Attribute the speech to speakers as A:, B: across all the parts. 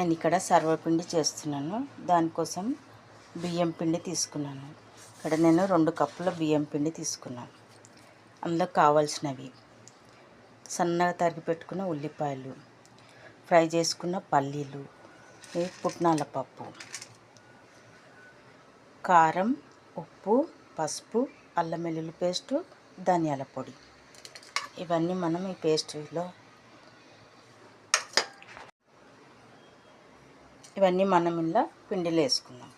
A: నేను ఇక్కడ సర్వపిండి చేస్తున్నాను. దానికోసం బియ్యం పిండి తీసుకున్నాను. ఇక్కడ నేను రెండు కప్పుల బియ్యం పిండి తీసుకున్నాను. అందులో కావాల్సినవి సన్నగా తరిగి పెట్టుకున్న ఉల్లిపాయలు ఫ్రై చేసుకున్న పల్లీలు పుట్నాల పప్పు కారం ఉప్పు పసుపు అల్లం వెల్లుల్లి పేస్టు ధనియాల పొడి. ఇవన్నీ మనం ఈ పేస్ట్రీలో ఇవన్నీ మనం ఇలా పిండిలో వేసుకుందాం.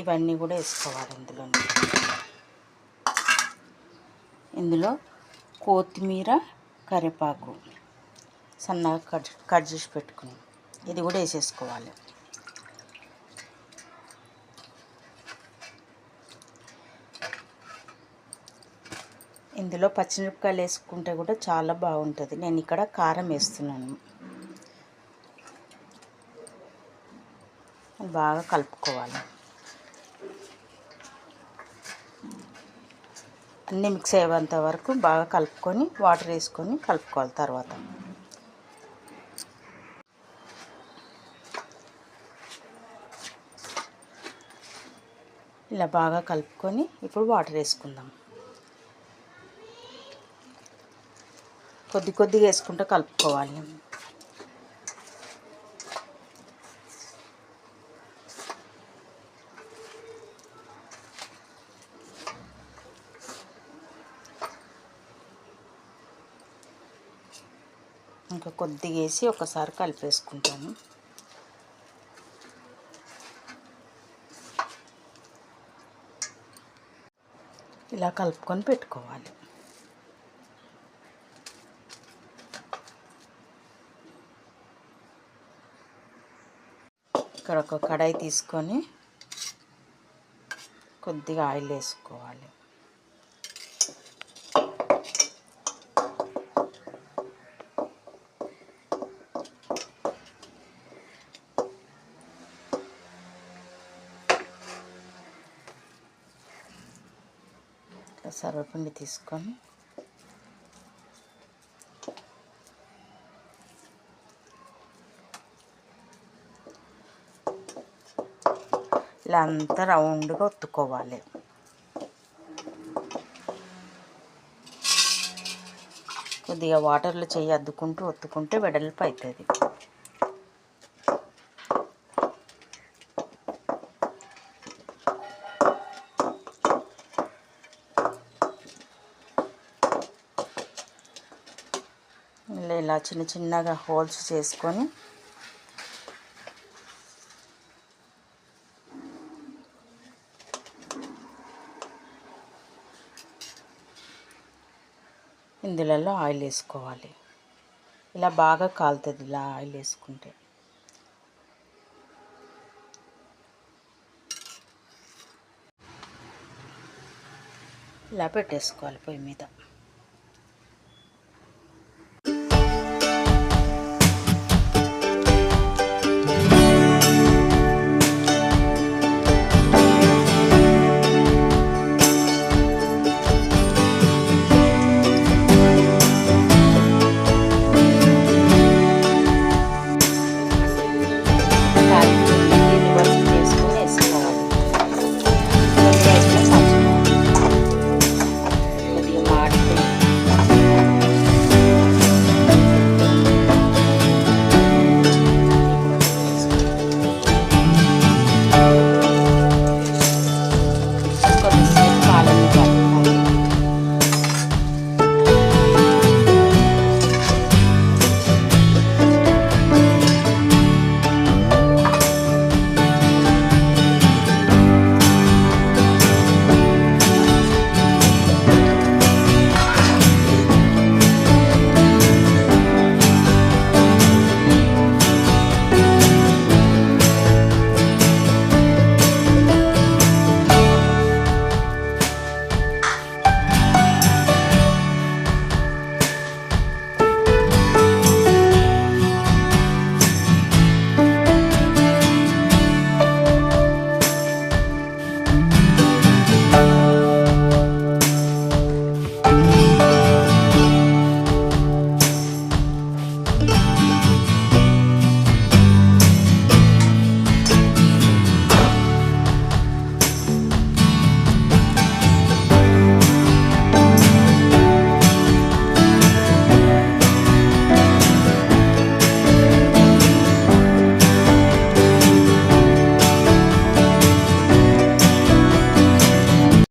A: ఇవన్నీ కూడా వేసుకోవాలి ఇందులో ఇందులో కొత్తిమీర కరివేపాకు సన్నగా కట్ కట్ చేసి పెట్టుకుని ఇది కూడా వేసేసుకోవాలి. ఇందులో పచ్చిమిరపకాయలు వేసుకుంటే కూడా చాలా బాగుంటుంది. నేను ఇక్కడ కారం వేస్తున్నాను. బాగా కలుపుకోవాలి. అన్నీ మిక్స్ అయ్యేంత వరకు బాగా కలుపుకొని వాటర్ వేసుకొని కలుపుకోవాలి తర్వాత. ఇలా బాగా కలుపుకొని ఇప్పుడు వాటర్ వేసుకుందాం. కొద్ది కొద్దిగా వేసుకుంటూ కలుపుకోవాలి. ఇంకా కొద్దిగా వేసి ఒకసారి కలిపేసుకుంటాను. ఇలా కలుపుకొని పెట్టుకోవాలి. ఇక్కడ ఒక కడాయి తీసుకొని కొద్దిగా ఆయిల్ వేసుకోవాలి. సర్వపిండి తీసుకొని ఇలా అంతా రౌండ్గా ఒత్తుకోవాలి. కొద్దిగా వాటర్లో చెయ్యి అద్దుకుంటూ ఒత్తుకుంటే వెడల్పు అవుతుంది ఇలా చిన్న చిన్నగా హోల్స్ చేసుకొని ఇందులో ఆయిల్ వేసుకోవాలి. ఇలా బాగా కాలుతుంది ఇలా ఆయిల్ వేసుకుంటే. ఇలా పెట్టేసుకోవాలి పొయ్యి మీద. Podcast.